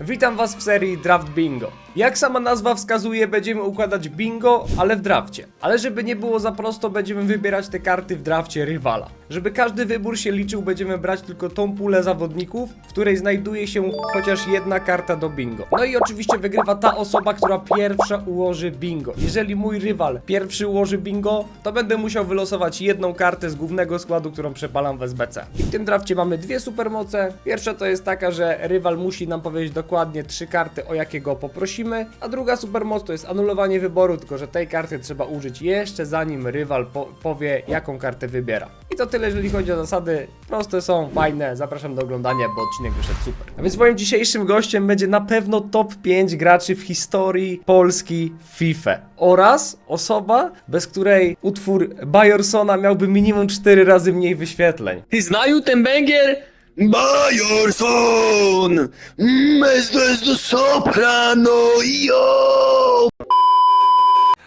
Witam was w serii Draft Bingo. Jak sama nazwa wskazuje, będziemy układać bingo, ale w drafcie. Ale żeby nie było za prosto, będziemy wybierać te karty w drafcie rywala. Żeby każdy wybór się liczył, będziemy brać tylko tą pulę zawodników, w której znajduje się chociaż jedna karta do bingo. No i oczywiście wygrywa ta osoba, która pierwsza ułoży bingo. Jeżeli mój rywal pierwszy ułoży bingo, to będę musiał wylosować jedną kartę z głównego składu, którą przepalam w SBC. I w tym drafcie mamy dwie supermoce. Pierwsza to jest taka, że rywal musi nam powiedzieć dokładnie trzy karty, o jakie go poprosimy, a druga supermoc to jest anulowanie wyboru, tylko że tej karty trzeba użyć jeszcze zanim rywal po powie, jaką kartę wybiera. I to tyle, jeżeli chodzi o zasady. Proste są, fajne. Zapraszam do oglądania, bo odcinek wyszedł super. A więc moim dzisiejszym gościem będzie na pewno top 5 graczy w historii Polski FIFA. Oraz osoba, bez której utwór Bajorsona miałby minimum 4 razy mniej wyświetleń. Ty znaju ten banger? Bajorson! Mm, esto es do soprano, yo!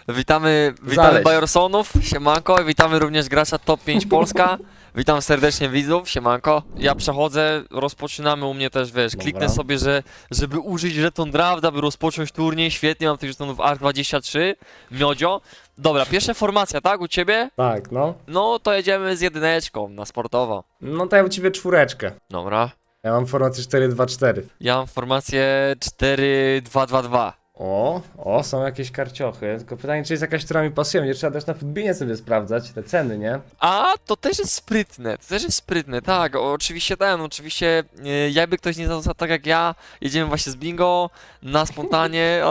Witamy, witamy. Bajorsonów, siemanko, i witamy również gracza Top 5 Polska. Witam serdecznie widzów, siemanko. Ja przechodzę, rozpoczynamy u mnie też, wiesz, Dobra. kliknę sobie, że żeby użyć żeton draft, aby rozpocząć turniej, świetnie, mam tych żetonów ARK23, miodzio. Dobra, pierwsza formacja, tak, u ciebie? Tak, no. No, to jedziemy z jedyneczką, na sportowo. No to ja u ciebie czwóreczkę. Dobra. Ja mam formację 4-2-4. Ja mam formację 4-2-2-2. O, o, są jakieś karciochy. Tylko pytanie, czy jest jakaś, która mi pasuje. Nie trzeba też na futbinie sobie sprawdzać te ceny, nie? A, to też jest sprytne, to też jest sprytne, tak, oczywiście ten, oczywiście, e, jakby ktoś nie został tak jak ja, jedziemy właśnie z bingo, na spontanie,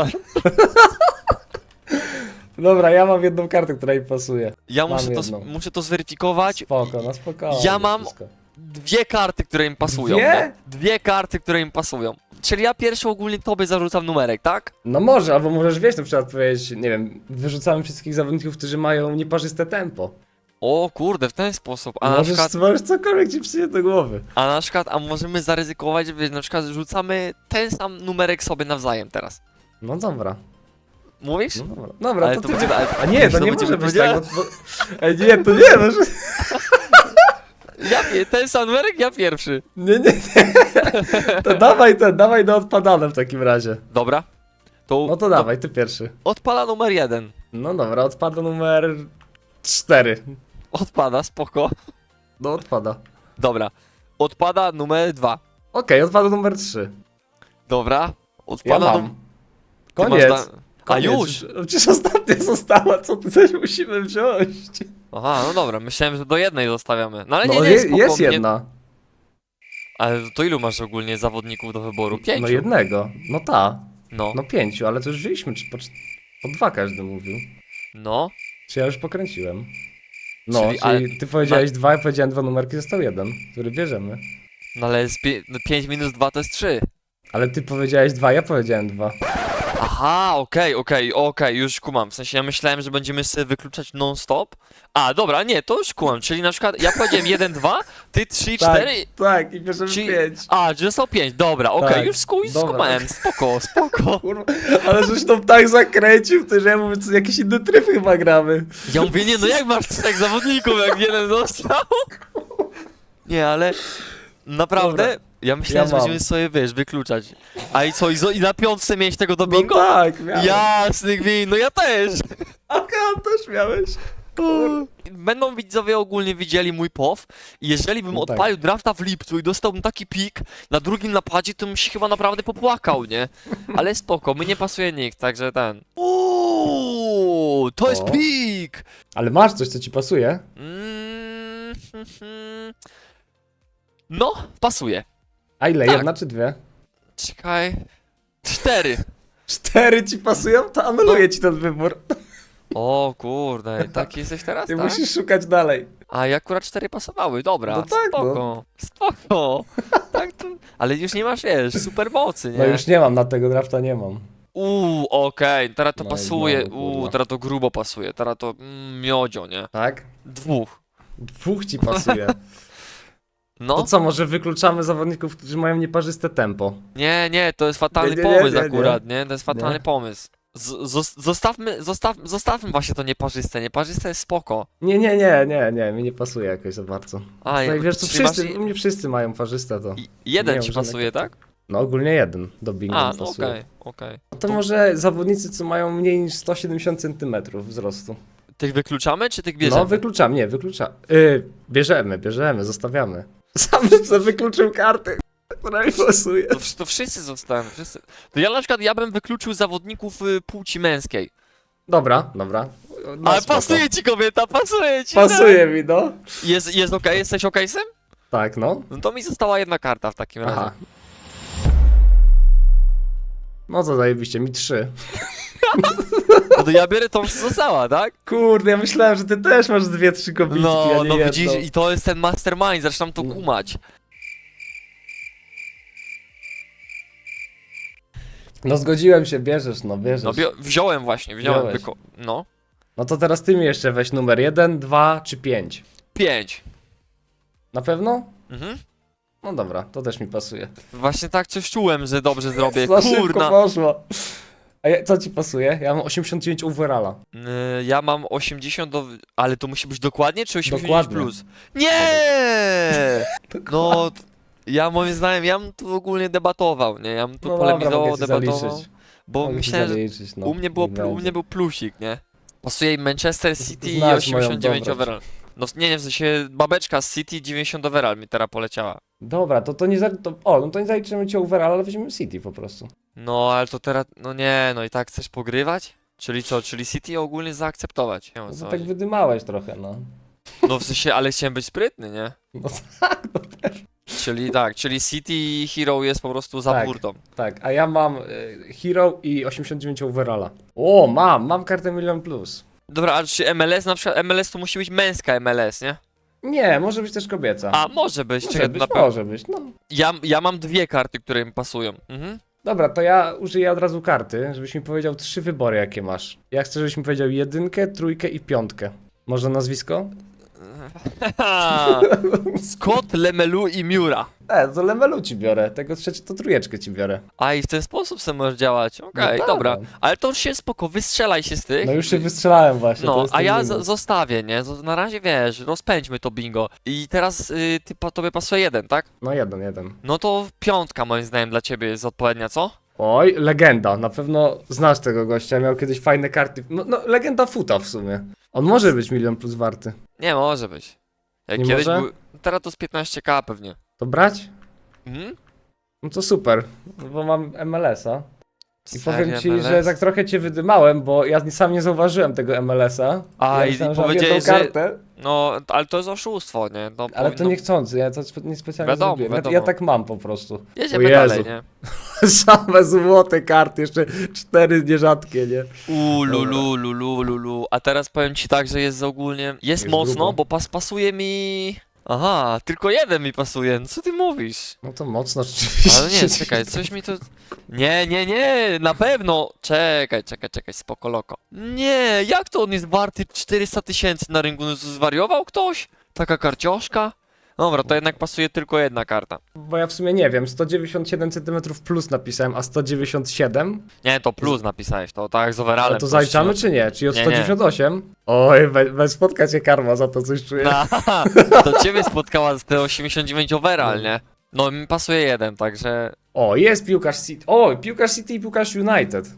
Dobra, ja mam jedną kartę, która mi pasuje. ja Mam muszę to, jedną. muszę to zweryfikować, Spoko, no spokojnie. Ja mam- wszystko. dwie karty, które im pasują, Dwie? nie? Dwie karty, które im pasują, czyli ja pierwszy ogólnie tobie zarzucam numerek, tak? No może, albo możesz wiesz, na przykład powiedzieć, nie wiem, wyrzucamy wszystkich zawodników, którzy mają nieparzyste tempo. O kurde, w ten sposób, a na możesz, przykład, możesz cokolwiek ci przyjdzie do głowy. a na przykład, a możemy zaryzykować, że na przykład rzucamy ten sam numerek sobie nawzajem teraz, No dobra. Mówisz? No dobra, dobra Ale to, to ty... będzie- ale- A nie, to nie będzie może być tak, bo... bo... Ej, nie, to nie, może... Ja, pie- ten sam numerek, ja pierwszy. Nie, nie, nie. To dawaj ten, dawaj do odpadane w takim razie. Dobra. To, No to dawaj, ty pierwszy. odpala numer jeden. No dobra, odpada numer 4. Odpada, spoko. No odpada. Dobra. Odpada numer dwa. Okej, odpada numer 3. Dobra. Ja Odpada mam. num- Ty Koniec. masz da- A Koniec. już! Przecież ostatnia została, co ty coś musimy wziąć. Aha, no dobra, myślałem, że do jednej zostawiamy. No ale No nie, nie, je, spoko, jest jedna. Ale to ilu masz ogólnie zawodników do wyboru? Pięciu. No jednego. No ta. No. No pięciu, ale to już wzięliśmy czy po, cz- po dwa każdy mówił. No. Czy ja już pokręciłem? No, Czyli- czyli, ale- ty powiedziałeś dwa, ja powiedziałem dwa numerki, został jeden, który bierzemy. No ale z pie- no pięć minus dwa to jest trzy. Ale ty powiedziałeś dwa, ja powiedziałem dwa. Aha, okej, okej, okej, już kumam. W sensie ja myślałem, że będziemy sobie wykluczać non-stop. A, dobra, nie, to już kumam. Czyli na przykład ja powiedziałem 1, 2, ty 3, 4. tak, i bierzemy Czyli- pięć. A, że są 5, dobra, okej, Tak, już sku- dobra. skumałem, spoko, spoko. Kurwa, ale żeś to tak zakręcił, ty, że ja mówię, co jakiś inny tryb chyba gramy. Ja mówię, nie no jak masz trzech zawodników, jak jeden został? Nie, ale naprawdę, Dobra. Ja myślałem, Ja że mam. będziemy sobie, wiesz, wykluczać. A i co, i, zo- i na piątce mieć tego do No bingo? tak, miałem. Jasny gwint, no ja też. A ja też miałeś. Będą widzowie ogólnie widzieli mój POW i jeżeli bym No tak. odpalił drafta w lipcu i dostałbym taki pik na drugim napadzie, to bym się chyba naprawdę popłakał, nie? Ale spoko, my nie pasuje nikt, także ten... Uuu, to jest O. pik! Ale masz coś, co ci pasuje? Mm, hmm, hmm. No, pasuje. A ile, Tak. jedna czy dwie? Czekaj... Cztery. Cztery ci pasują? To anuluję ci ten wybór. O kurde, taki jesteś teraz, Ty tak? musisz szukać dalej. A i akurat cztery pasowały, dobra, No tak, no. spoko, spoko. Tak to... Ale już nie masz, wiesz, super mocy, nie? No już nie mam, na tego drafta nie mam. Uuu, okej, teraz to No i pasuje, znowu, uuu, kurwa. teraz to grubo pasuje, teraz to mm, miodzio, nie? Tak? Dwóch. Dwóch ci pasuje. No, To co, może wykluczamy zawodników, którzy mają nieparzyste tempo? nie, nie, to jest fatalny Nie, nie, nie, pomysł nie, nie. akurat, nie? To jest fatalny Nie. pomysł. Z, zos- zostawmy, zostaw, zostawmy właśnie to nieparzyste, nieparzyste jest spoko. Nie, nie, nie, nie, nie, mi nie pasuje jakoś za bardzo. A, Tak, wiesz, to czyli masz wszyscy, i- u mnie wszyscy mają parzyste to. i- Jeden Nie ci mam pasuje, tak? No ogólnie jeden do bingo A, mi no pasuje. okej, okej. No to może zawodnicy, co mają mniej niż 170 cm wzrostu. Tych wykluczamy, czy tych bierzemy? No wykluczam, nie, wykluczam. Yy, bierzemy, bierzemy, zostawiamy. Sam sobie wykluczył kartę, która mi pasuje. To, wsz- to wszyscy zostaną, wszyscy. To ja na przykład, ja bym wykluczył zawodników y, płci męskiej. Dobra, dobra. No, Ale spoko. pasuje ci kobieta, pasuje ci! Pasuje mi, no. Jest, jest okej, jesteś okej z tym? Tak, no. No to mi została jedna karta w takim razie. Aha. No to zajebiście, mi trzy. No to ja biorę tą, co została, tak? Kurde, ja myślałem, że ty też masz dwie, trzy kobietki, No, a nie no jedną. widzisz, i to jest ten mastermind, zaczynam to kumać. No zgodziłem się, bierzesz, no bierzesz. No wziąłem właśnie, wziąłem. Wziąłeś. Wyko- no. No to teraz ty mi jeszcze weź numer jeden, dwa czy pięć. Pięć. Na pewno? Mhm. No dobra, to też mi pasuje. Właśnie tak coś czułem, że dobrze zrobię. Za szybko Kurna. poszło. A ja, co ci pasuje? Ja mam 89 overalla. Y, Ja mam 80 do... Ale to musi być dokładnie, czy 89 Dokładnie. plus? Nie! No, t- ja moim zdaniem, ja bym tu ogólnie debatował, nie? Ja bym tu No polemizował, ci debatował. zaliczyć. Bo Mogę ci myślałem, że zaliczyć, no. u mnie, było, Niech plu- u będzie. mnie był plusik, nie? Pasuje im Manchester City i Znasz moją 89 dobroć. overall. No nie, nie, w sensie babeczka z City 90 overall mi teraz poleciała. Dobra, to, to nie za, to, O, no to nie zaliczymy ci overall, ale weźmiemy City po prostu. No, ale to teraz, no nie, no i tak chcesz pogrywać? Czyli co, czyli City ogólnie zaakceptować? Nie wiem, o No co tak chodzi. wydymałeś trochę, no. No w sensie, ale chciałem być sprytny, nie? No tak, no też. Czyli tak, czyli City i Hero jest po prostu za Tak. burtą. Tak, a ja mam y, Hero i 89 overalla. O, mam, mam kartę Milion Plus. Dobra, a czy MLS na przykład, MLS to musi być męska MLS, nie? Nie, może być też kobieca. A, może być, może czekaj, być, na pewno. może być, no. Ja, ja mam dwie karty, które mi pasują. Mhm. Dobra, to ja użyję od razu karty, żebyś mi powiedział trzy wybory, jakie masz. Ja chcę, żebyś mi powiedział jedynkę, trójkę i piątkę. Może nazwisko? Scott, Lemelu i Miura. E, to Lemelu ci biorę, tego trzecie to trójeczkę ci biorę. A i w ten sposób sobie możesz działać. Okej, No dobra. tak. Ale to już się spoko, wystrzelaj się z tych. No już się wystrzelałem właśnie. to No, jest a ten ja minus. z- zostawię, nie? Na razie wiesz, rozpędźmy to bingo. I teraz y, ty, pa- tobie pasuje jeden, tak? No jeden, jeden. No to piątka moim zdaniem dla ciebie jest odpowiednia, co? Oj, legenda, na pewno znasz tego gościa, miał kiedyś fajne karty. No, no legenda futa w sumie. On może być milion plus warty. Nie może być. Jak Nie kiedyś może? był. Teraz to z 15k pewnie. To brać? Mhm. No to super, bo mam MLS-a. I powiem Serio, ci, MLS? że tak trochę cię wydymałem, bo ja sam nie zauważyłem tego MLS-a. A, ja i- myślałem, i że mam powiedziałeś, że- kartę, No, ale to jest oszustwo, nie? No, ale to powinno- niechcący, ja to spe- niespecjalnie Wiadomo, zrobiłem. Ja, wiadomo. ja tak mam po prostu. Jedziemy O Jezu. dalej, nie? Same złote karty, jeszcze cztery nierzadkie, nie? Uuu, lulu, lulu, lulu. A teraz powiem ci tak, że jest ogólnie. Jest Jest mocno, grubo. bo pas pasuje mi. Aha, tylko jeden mi pasuje. No Co ty mówisz? No to mocno rzeczywiście. Ale nie, czekaj, coś mi to. Nie, nie, nie, na pewno. Czekaj, czekaj, czekaj, spoko loko. Nie, jak to on jest warty 400 tysięcy na rynku? No, Zwariował ktoś? Taka karcioszka? Dobra, to jednak pasuje tylko jedna karta. Bo ja w sumie nie wiem, 197 cm plus napisałem, a 197? Nie, to plus napisałeś, to tak z overallem. Ale to zaliczamy czy nie? Czyli od Nie, nie. 198? Oj, we, we spotka cię karma, za to coś czuję. Aha, to ciebie spotkała z te 89 overall, nie? No mi pasuje jeden, także. O, jest piłkarz City. O, piłkarz City i piłkarz United.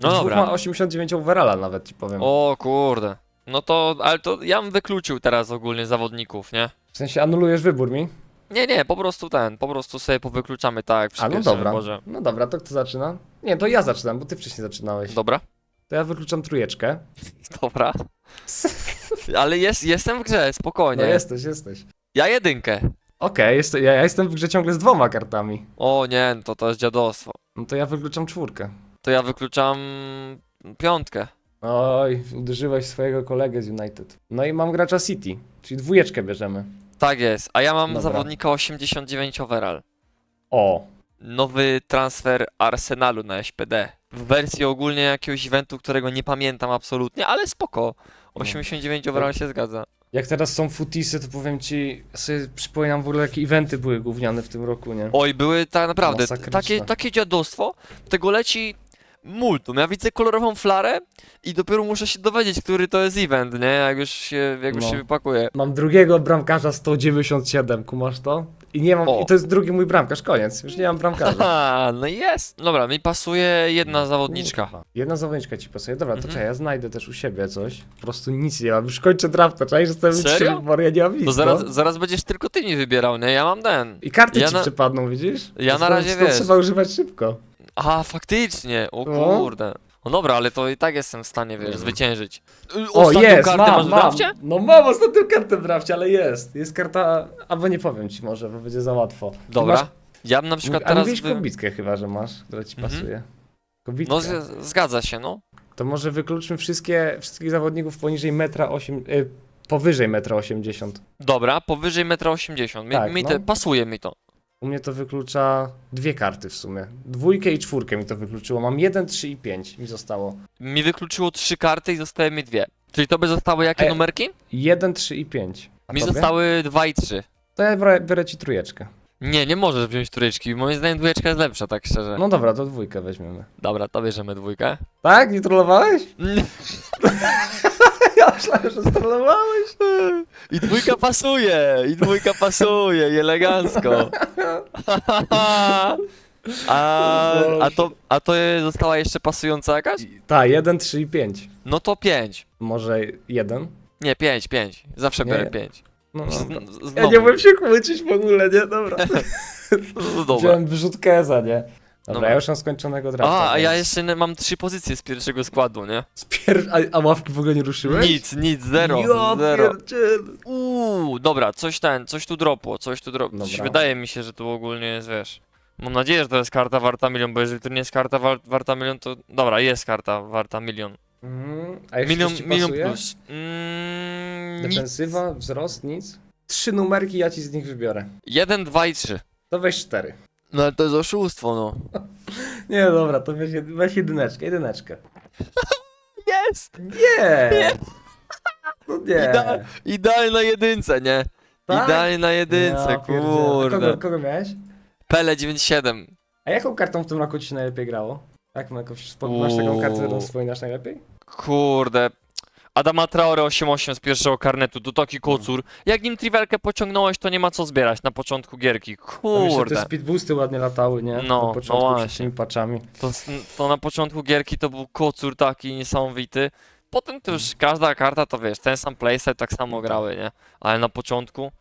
No Dwóch dobra. ma 89 overalla nawet ci powiem. O kurde. No to, ale to ja bym wykluczył teraz ogólnie zawodników, nie? W sensie anulujesz wybór mi? Nie, nie, po prostu ten, po prostu sobie powykluczamy tak przy A no pierwszym dobra. wyborze. No dobra, to kto zaczyna? Nie, to ja zaczynam, bo ty wcześniej zaczynałeś. Dobra, To ja wykluczam trójeczkę. dobra. Ale jest, jestem w grze, spokojnie. No jesteś, jesteś. Ja jedynkę. Okej, jest, ja, ja jestem w grze ciągle z dwoma kartami. O nie, to to jest dziadostwo. No to ja wykluczam czwórkę. To ja wykluczam piątkę. Oj, uderzyłeś swojego kolegę z United. No i mam gracza City, czyli dwójeczkę bierzemy. Tak jest, a ja mam Dobra. zawodnika 89 overall. O, nowy transfer Arsenalu na SPD. W wersji ogólnie jakiegoś eventu, którego nie pamiętam absolutnie, ale spoko. 89 overall się zgadza. jak teraz są futisy, to powiem ci, sobie przypominam w ogóle jakie eventy były gówniane w tym roku, nie? Oj, były tak naprawdę Masakryczne. takie, takie dziadostwo. Tego leci multum. Ja widzę kolorową flarę i dopiero muszę się dowiedzieć, który to jest event, nie? Jak już się, jak już No. się wypakuje. Mam drugiego bramkarza 197, kumasz to? I nie mam, O. i to jest drugi mój bramkarz, koniec. Już nie mam bramkarza. Aha, no jest. Dobra, mi pasuje jedna zawodniczka. Kurwa. Jedna zawodniczka ci pasuje. Dobra, to Mhm. czekaj, ja znajdę też u siebie coś. Po prostu nic nie mam. Już kończę drafta, czekaj, że trzy Serio? wybory, ja nie mam nic. To zaraz, no. zaraz będziesz tylko ty mi wybierał, nie? Ja mam ten. I karty ja ci na- przepadną, widzisz? Ja To- na razie, to wiesz. trzeba używać szybko. A, faktycznie, o No. kurde. No dobra, ale to i tak jestem w stanie, wiesz, zwyciężyć. Y, O, ostatnią jest, kartę mam, masz w mam. drafcie? No mam ostatnią kartę w drafcie, ale jest. Jest karta, albo nie powiem ci może, bo będzie za łatwo. Ty Dobra. Masz, Ja bym na przykład a teraz... mówisz Wy... kobitkę chyba, że masz, która ci Mhm. pasuje. Kobitkę. No z, zgadza się, no. To może wykluczmy wszystkie, wszystkich zawodników poniżej metra 8, y, powyżej metra 80. Dobra, powyżej 1,80 m. Mi, Tak, mi no. te, pasuje mi to. U mnie to wyklucza dwie karty w sumie. Dwójkę i czwórkę mi to wykluczyło. Mam 1, 3 i 5 mi zostało. Mi wykluczyło trzy karty i zostały mi dwie. Czyli to by zostały jakie ja- numerki? 1, 3 i 5. A Mi tobie? zostały dwa i trzy. To ja biorę, biorę ci trójeczkę. Nie, nie możesz wziąć trójeczki. Moim zdaniem dwójeczka jest lepsza, tak szczerze. No dobra, to dwójkę weźmiemy. Dobra, to bierzemy dwójkę. Tak? Nie trollowałeś? Nie. Ja myślałem, że strollowałeś. I dwójka pasuje, i dwójka pasuje, i elegancko. A, a, to, a to została jeszcze pasująca jakaś? Tak, 1, 3 i 5. No to pięć. Może 1? Nie, pięć, pięć. Zawsze Nie. biorę pięć. No, no. Z, Ja nie umiem się kłócić w ogóle, nie? Dobra. No Dobra. Wziąłem wyrzutkę Eza, nie? Dobra, Dobra. ja już mam skończonego drafta. A, a ja więc- jeszcze mam trzy pozycje z pierwszego składu, nie? Z pier... a, a ławki w ogóle nie ruszyłeś? Nic, nic, zero, Ja zero. Uuu, dobra, coś ten, coś tu dropło, coś tu dropło. Coś Dobra. wydaje mi się, że tu ogólnie jest, wiesz. Mam nadzieję, że to jest karta warta milion, bo jeżeli to nie jest karta war warta milion, to... Dobra, jest karta warta milion. Mhm. A jeszcze Milion, coś ci milion pasuje? plus. Mm, nic. Defensywa, wzrost, nic? Trzy numerki, ja ci z nich wybiorę. Jeden, dwa i trzy. To weź cztery. No ale to jest oszustwo, no. Nie, dobra, to weź, jed- weź jedyneczkę, jedyneczkę. Jest! Nie! No nie. Ida- Idealnie na jedynce, nie? Tak? Idealnie na jedynce, Ja pierdzielę. A kurde. Kogo, kogo miałeś? Pele 97. A jaką kartą w tym roku ci się najlepiej grało? Jak ma jakąś, masz taką kartę, którą Uuu. wspominasz najlepiej? Kurde. Adama Traore 8-8 z pierwszego karnetu, to taki kocur. Jak nim trivelkę pociągnąłeś, to nie ma co zbierać na początku gierki. Tam jeszcze te Kurde. speedboosty ładnie latały, nie? No, Na początku no przed właśnie. tymi patchami. To, s- to na początku gierki to był kocur taki niesamowity. Potem to już każda karta to wiesz, ten sam playset tak samo grały, nie? Ale na początku.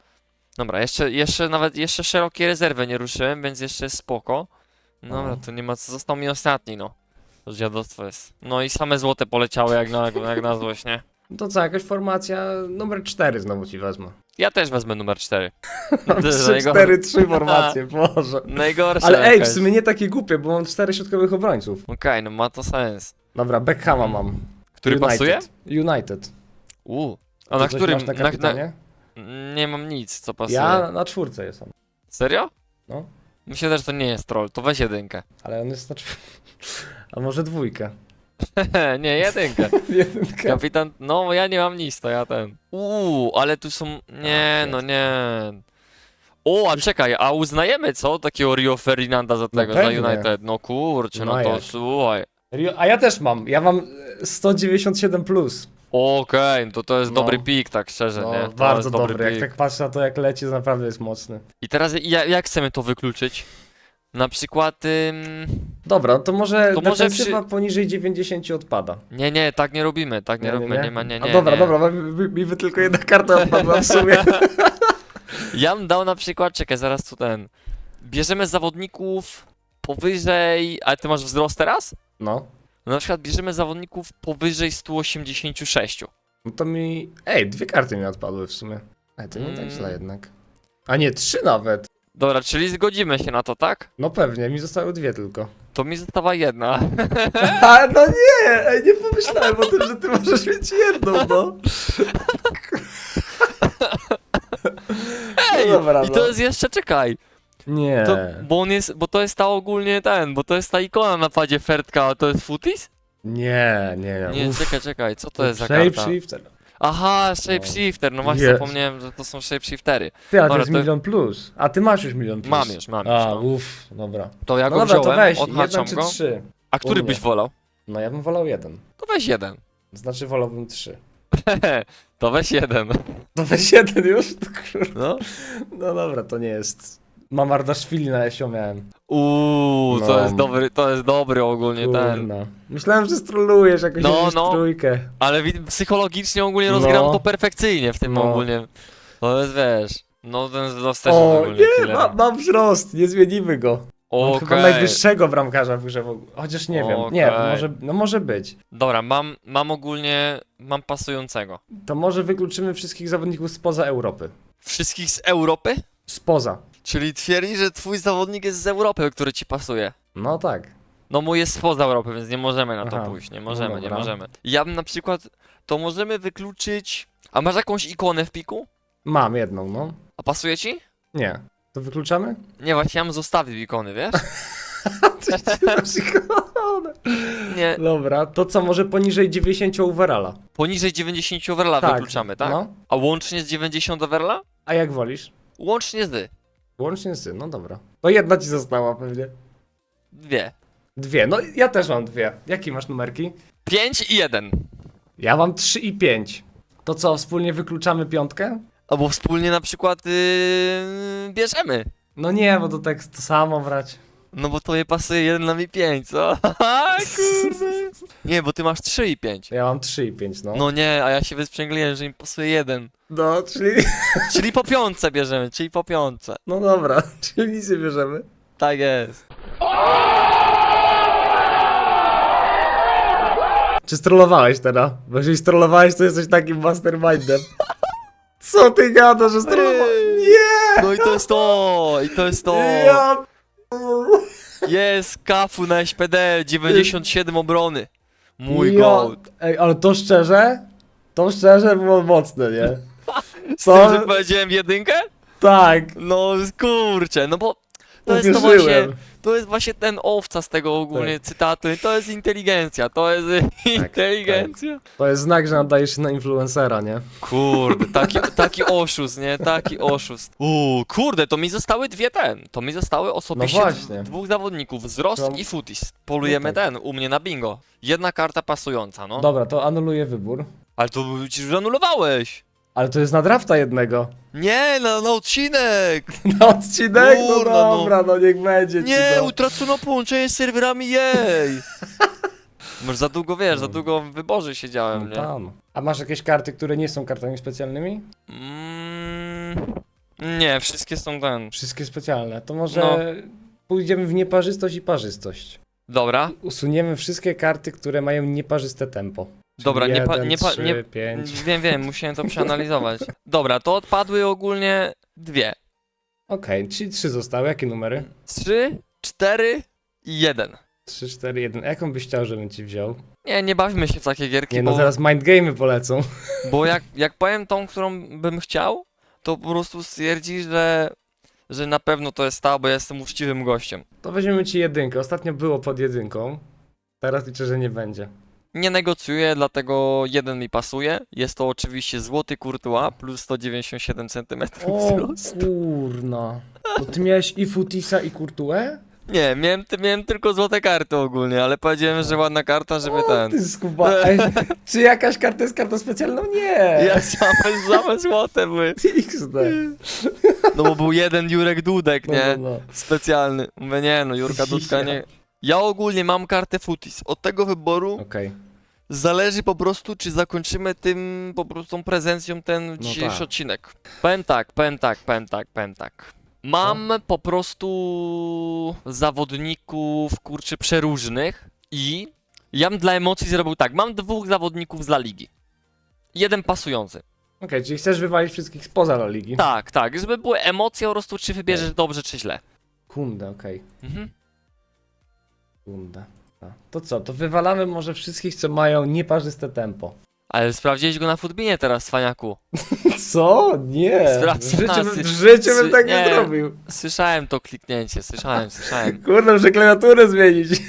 Dobra, jeszcze, jeszcze nawet jeszcze szerokie rezerwy nie ruszyłem, więc jeszcze jest spoko. Dobra, No. to nie ma co. Został mi ostatni, no. To dziadostwo jest. No i same złote poleciały jak na, jak na złość, nie? No to co, jakaś formacja numer 4 znowu ci wezmę. Ja też wezmę numer 4. Mam 3, 4, 3 formacje, Boże. Najgorsze. Ale ej, w jakaś. sumie nie takie głupie, bo mam 4 środkowych obrońców. Okej, no ma to sens. Dobra, Beckhama mam. Który United. pasuje? United. U. A Ty na coś którym? Masz na Na, na, kapitanie? nie mam nic, co pasuje. Ja na czwórce jestem. Serio? No. Myślę też, że to nie jest troll, to weź jedynkę. Ale on jest na czwórce. A może dwójkę? nie, jedynkę. Jedynkę. Kapitan, no ja nie mam nic, to ja ten. Uuu, ale tu są, nie, no nie. O, a czekaj, a uznajemy co? Takiego Rio Ferdinanda za tego, za pewnie. United. No kurczę, no, No to jak? słuchaj. Rio- A ja też mam. Ja mam e, 197 plus. Okej, no to to jest No. dobry pik, tak szczerze, No, nie? To bardzo jest dobry. Jak pik. tak patrzę na to, jak leci, to naprawdę jest mocny. I teraz ja, jak chcemy to wykluczyć? Na przykład, ym... Dobra, to może To może defensywa poniżej 90 odpada. nie, nie, tak nie robimy, tak nie, robimy, nie ma, nie, nie. A dobra, nie. dobra, mi, mi, mi by tylko jedna karta odpadła w sumie. Ja bym dał na przykład, czekaj, zaraz tu ten. Bierzemy zawodników powyżej. Ale ty masz wzrost teraz? No. No na przykład bierzemy zawodników powyżej 186. No to mi... Ej, dwie karty mi odpadły w sumie. Ej, to nie tak Mm. źle jednak. A nie, trzy nawet. Dobra, czyli zgodzimy się na to, tak? No pewnie, mi zostały dwie tylko. To mi została jedna. A, no nie! Ej, nie pomyślałem o tym, że ty możesz mieć jedną, no. Ej! No dobra, I no. to jest jeszcze, czekaj. Nie. To, bo on jest, bo to jest ta ogólnie ten, bo to jest ta ikona na padzie Fertka, a to jest Footies? Nie, nie, Nie, Uff. czekaj, czekaj, co to jest za karta? Shapeshifter. Aha, Shapeshifter, no właśnie Jest. zapomniałem, że to są Shapeshiftery. Ty, a to Dobra, jest to- milion plus. A ty masz już milion plus. Mam już, mam już. A, no. uff, dobra. To ja no go dobra, to wziąłem, weź, odhaczam jeden czy go. trzy. A który U byś wolał? No ja bym wolał jeden. To weź jeden. Znaczy wolałbym trzy. to weź jeden. No weź jeden już? No. No dobra, to nie jest Mamardaszwili na Esio miałem. Uuu, to No. jest dobry, to jest dobry ogólnie ten. Kurna. Myślałem, że strolujesz jakoś No, no, no. trójkę. Ale psychologicznie ogólnie No. rozgram to perfekcyjnie w tym No. ogólnie. To jest wiesz. No ten wzrost też O, ogólnie nie, killer. ma, mam wzrost, nie zmienimy go. Mam chyba najwyższego bramkarza w grze w ogóle. Chociaż nie wiem, nie, Okej. może, no może być. Dobra, mam, mam ogólnie, mam pasującego. To może wykluczymy wszystkich zawodników spoza Europy. Wszystkich z Europy? Spoza. Czyli twierdzi, że twój zawodnik jest z Europy, który ci pasuje. No tak. No mój jest spoza Europy, więc nie możemy na to Aha. pójść, nie No możemy, nie dobra. możemy. Ja bym na przykład, to możemy wykluczyć... A masz jakąś ikonę w piku? Mam jedną, no. A pasuje ci? Nie. To wykluczamy? Nie, właśnie ja bym zostawił ikony, wiesz? Nie, Dobra, to co, może poniżej 90 overalla? poniżej 90 overalla Tak, wykluczamy, tak? No. A łącznie z 90 overalla? A jak wolisz? Łącznie z Łącznie z, no dobra. To jedna ci została pewnie. dwie. Dwie, no ja też mam dwie. Jakie masz numerki? 5 i 1. Ja mam 3 i 5. To co, wspólnie wykluczamy piątkę? Albo wspólnie na przykład yy, bierzemy. No nie, bo to tak to samo brać. No bo to je pasuje 1 na mi 5, co? Kurde. Nie, bo ty masz 3 i 5. Ja mam 3 i 5, no. No nie, a ja się wysprzęgliłem, że mi pasuje 1. No, czyli... Czyli po piątce bierzemy, czyli po piątce. No dobra, czyli nic nie bierzemy. Tak jest. Czy strollowałeś teraz? Bo jeżeli strollowałeś, to jesteś takim mastermindem. Co ty gadasz, że strollowałeś? Nie! No i to jest to, i to jest to. Ja... Jest kafu na SPD, 97 obrony. Mój ja... Ej, ale to szczerze? To szczerze było mocne, nie? Z tym, To... że powiedziałem jedynkę? Tak, No kurczę, no bo to jest to właśnie, to jest właśnie ten owca z tego ogólnie cytatu, to jest inteligencja, to jest Tak, inteligencja. To jest znak, że nadajesz się na influencera, nie? Kurde, taki, taki oszust, nie? Taki oszust. Uuu, kurde, to mi zostały dwie ten. To mi zostały osobiście No właśnie. dwóch zawodników, wzrost To- i futis. Polujemy No tak. ten, u mnie na bingo. Jedna karta pasująca, no. Dobra, to anuluję wybór. Ale to ci już anulowałeś. Ale to jest na drafta jednego. Nie, na, na odcinek! Na odcinek? No Kurna, no. dobra, no niech będzie ci Nie, to. utracono połączenie z serwerami, jej! Może za długo, wiesz, za długo w wyborze siedziałem, No nie? tam. A masz jakieś karty, które nie są kartami specjalnymi? Mm, nie, wszystkie są ten. Wszystkie specjalne. To może No. pójdziemy w nieparzystość i parzystość. Dobra, Usuniemy wszystkie karty, które mają nieparzyste tempo. Dobra, nie pa- nie pa- nie- pięć. wiem, wiem, musiałem to przeanalizować. Dobra, to odpadły ogólnie dwie. Okej, czyli trzy zostały. Jakie numery? Trzy, cztery i jeden. Trzy, cztery, jeden. Jaką byś chciał, żebym ci wziął? Nie, nie bawimy się w takie gierki, Nie no, bo, zaraz mind game'y polecą. bo jak, jak powiem tą, którą bym chciał, to po prostu stwierdzi, że, że na pewno to jest ta, bo ja jestem uczciwym gościem. To weźmiemy ci jedynkę. Ostatnio było pod jedynką. Teraz liczę, że nie będzie. Nie negocjuję, dlatego jeden mi pasuje. Jest to oczywiście złoty Courtois plus 197 cm O wzrost. kurna. To ty miałeś i Futisa i Courtois? Nie, miałem, ty- miałem tylko złote karty ogólnie, ale powiedziałem, że ładna karta, żeby o, ten. Ty skuba. Ej, czy jakaś karta jest kartą specjalną? Nie. Ja same, same złote były. XD. No bo był jeden Jurek Dudek, No, nie? no, no. Specjalny. Mówię, nie no, Jurka Dudka nie. Ja ogólnie mam kartę Futis. Od tego wyboru Okej. zależy po prostu, czy zakończymy tym po prostu tą prezencją ten dzisiejszy tak. odcinek. Powiem tak, powiem tak, powiem tak, powiem tak. Mam po prostu zawodników, kurczę, przeróżnych i ja bym dla emocji zrobił tak. Mam dwóch zawodników z La Ligi. Jeden pasujący. Okej, czyli chcesz wywalić wszystkich spoza La Ligi? Tak, tak, żeby były emocje po prostu, czy wybierzesz dobrze, czy źle. Kundę, okej. Mhm. Kundę. A, To co, to wywalamy może wszystkich, co mają nieparzyste tempo. Ale sprawdziłeś go na futbinie teraz, cwaniaku. Co? Nie. Sprawdź W życiu, bym- w życiu bym sy- tak nie, nie. zrobił. Słyszałem to kliknięcie, słyszałem, słyszałem. Kurde, muszę klawiaturę zmienić.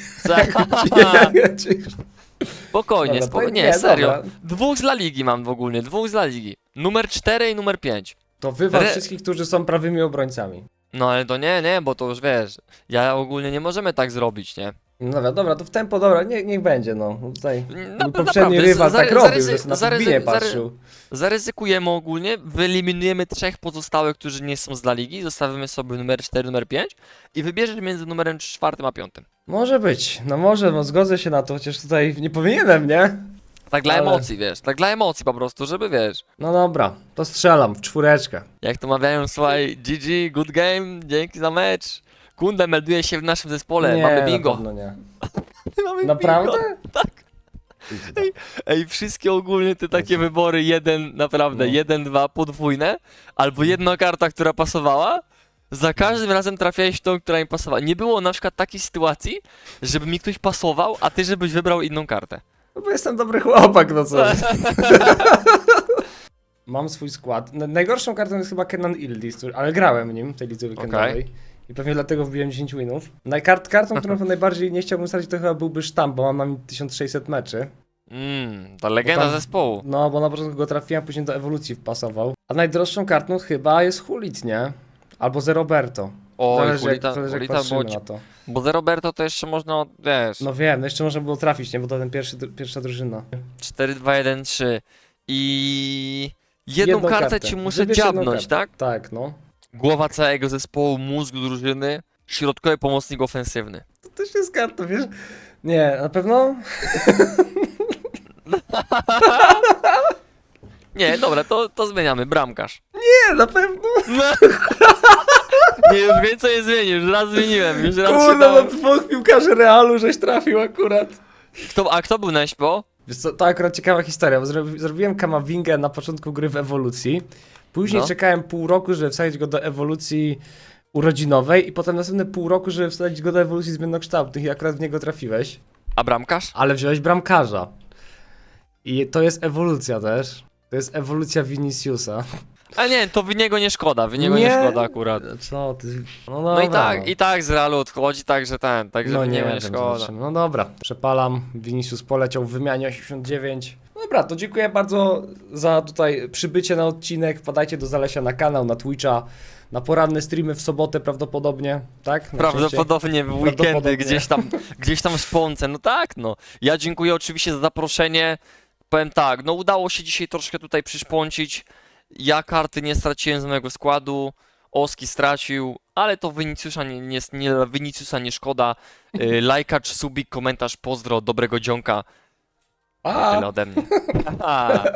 spokojnie, Dobra, to spokojnie, nie, nie, serio. dobra. Dwóch z La Ligi mam w ogóle, dwóch z La Ligi. Numer 4 i numer 5. To wywal Re- wszystkich, którzy są prawymi obrońcami. No ale to nie, nie, bo to już wiesz, ja ogólnie nie możemy tak zrobić, nie? No dobra, dobra, to w tempo, dobra, nie, niech będzie, no. Tutaj Na- mój poprzedni naprawdę, rywal za- tak robił, że sobie na zaryzy- patrzył. Zaryzykujemy ogólnie, wyeliminujemy trzech pozostałych, którzy nie są z La Ligi, zostawimy sobie numer 4, numer 5 i wybierzesz między numerem 4 a 5. Może być, no może, no zgodzę się na to, chociaż tutaj nie powinienem, nie? Tak dla Ale- emocji, wiesz, tak dla emocji po prostu, żeby wiesz. No dobra, to strzelam w czwóreczkę. Jak to mawiają, słuchaj, GG, good game, dzięki za mecz. Kunde melduje się w naszym zespole, nie, mamy na bingo. pewno nie. mamy Naprawdę? Bingo. Tak. Ej, wszystkie ogólnie te takie wybory, jeden, naprawdę, No. jeden, dwa, podwójne, albo jedna karta, która pasowała, za każdym razem trafiałeś w tą, która mi pasowała. Nie było na przykład takiej sytuacji, żeby mi ktoś pasował, a ty żebyś wybrał inną kartę. No bo jestem dobry chłopak, no co? Mam swój skład. Na- Najgorszą kartą jest chyba Kenan Ildis, który- ale grałem nim w tej lidze weekendowej. I pewnie dlatego wbiłem 10 winów. Najkart, kartą, którą najbardziej nie chciałbym stracić, to chyba byłby sztam, bo mam na nim 1600 meczy. Mmm, ta legenda tam- zespołu. No, bo na początku go trafiłem, później do ewolucji wpasował. A najdroższą kartą chyba jest Hulit, nie? Albo Zeroberto. Zależy, Hulita, jak, zależy jak Hulita patrzymy było... na to. Bo za Roberto to jeszcze można, wiesz, No wiem, no jeszcze można było trafić, nie? Bo to ten pierwszy, pierwsza drużyna. 4, 2, 1, 3 i... Jedną, Jedną kartę, kartę. ci muszę Wybierz jedną dziabnąć, kartę. tak? Tak, no. Głowa całego zespołu, mózg drużyny, środkowy pomocnik ofensywny. To też jest karta, wiesz? Nie, na pewno? Nie, dobra, to, to zmieniamy, bramkarz. Nie, na pewno. No. Nie, już więcej nie zmienię, już raz zmieniłem, już raz się Kurde, no dwóch piłkarzy Realu żeś trafił akurat. Kto, a kto był na śpo? Wiesz co, to akurat ciekawa historia, bo zrobi, zrobiłem Kamawingę na początku gry w ewolucji. Później No. czekałem pół roku, żeby wsadzić go do ewolucji urodzinowej i potem następne pół roku, żeby wsadzić go do ewolucji zmiennokształtnych i akurat w niego trafiłeś. A bramkarz? Ale wziąłeś bramkarza. I to jest ewolucja też. To jest ewolucja Viniciusa. A nie, to Winiego nie szkoda, Winiego nie, Nie. szkoda akurat. Co ty? No, No i tak, no. i tak z Realu odchodzi, także ten, także No no nie, Winiego nie wiem, szkoda. zobaczymy. No dobra, przepalam. Vinicius poleciał w wymianie 89. Dobra, to dziękuję bardzo za tutaj przybycie na odcinek. Wpadajcie do Zalesia na kanał, na Twitcha, na poranne streamy w sobotę prawdopodobnie, tak? Najczęściej. Prawdopodobnie w weekendy Prawdopodobnie. gdzieś tam, gdzieś tam w szponce. No tak, no. Ja dziękuję oczywiście za zaproszenie. Powiem tak, no udało się dzisiaj troszkę tutaj przyszpącić. Ja karty nie straciłem z mojego składu. Oski stracił, ale to Viniciusa nie, nie, nie, Viniciusa nie szkoda. Y, Lajka czy subik, komentarz, pozdro, dobrego dzionka. A! Tyle ode mnie.